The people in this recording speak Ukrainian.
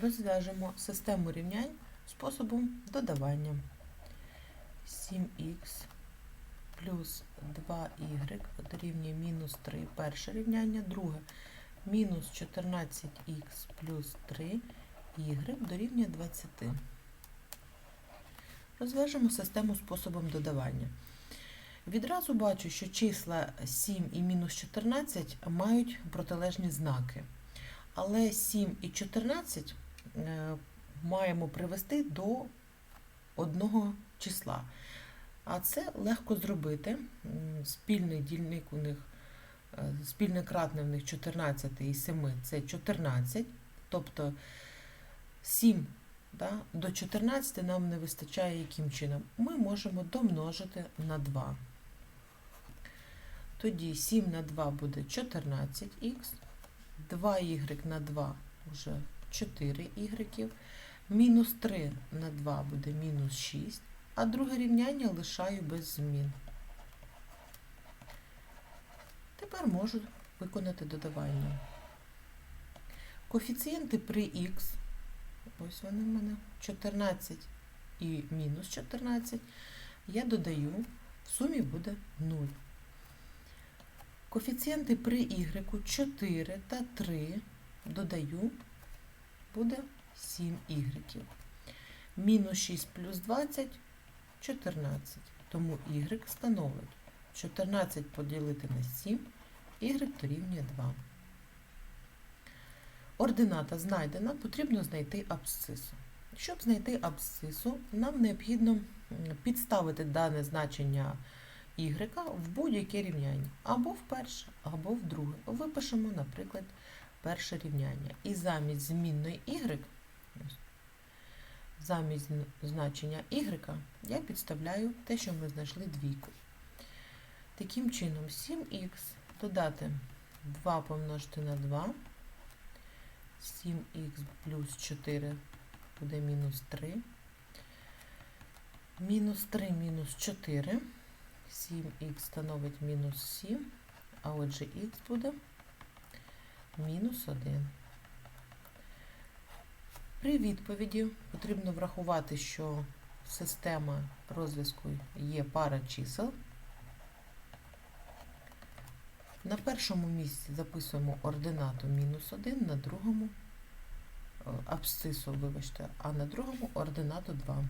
Розв'яжемо систему рівнянь способом додавання. 7х плюс 2y дорівнює мінус 3. Перше рівняння. Друге. Мінус 14х плюс 3y дорівнює 20. Розв'яжемо систему способом додавання. Відразу бачу, що числа 7 і мінус 14 мають протилежні знаки. Але 7 і 14 е, маємо привести до одного числа. А це легко зробити. Спільний дільник у них, е, спільне кратне в них 14 і 7 це 14. Тобто 7 да, до 14 нам не вистачає яким чином. Ми можемо домножити на 2. Тоді 7 на 2 буде 14х, 2y на 2 вже 4y, мінус 3 на 2 буде мінус 6, а друге рівняння лишаю без змін. Тепер можу виконати додавання. Коефіцієнти при х, ось вони в мене 14 і мінус 14, я додаю, в сумі буде 0. Коефіцієнти при y 4 та 3 додаю, буде 7 y. Мінус 6 плюс 20 14. Тому y становить 14 поділити на 7, y дорівнює 2. Ордината знайдена, потрібно знайти абсцису. Щоб знайти абсцису, нам необхідно підставити дане значення y в будь-яке рівняння. Або в перше, або в друге. Випишемо, наприклад, перше рівняння. І замість змінної y, замість значення y, я підставляю те, що ми знайшли двійку. Таким чином, 7х додати 2 помножити на 2, 7х плюс 4 буде мінус 3. Мінус 3 мінус 4. 7х становить мінус 7, а отже х буде мінус 1. При відповіді потрібно врахувати, що система розв'язку є пара чисел. На першому місці записуємо ординату мінус 1, на другому е, абсцису, вибачте, а на другому ординату 2.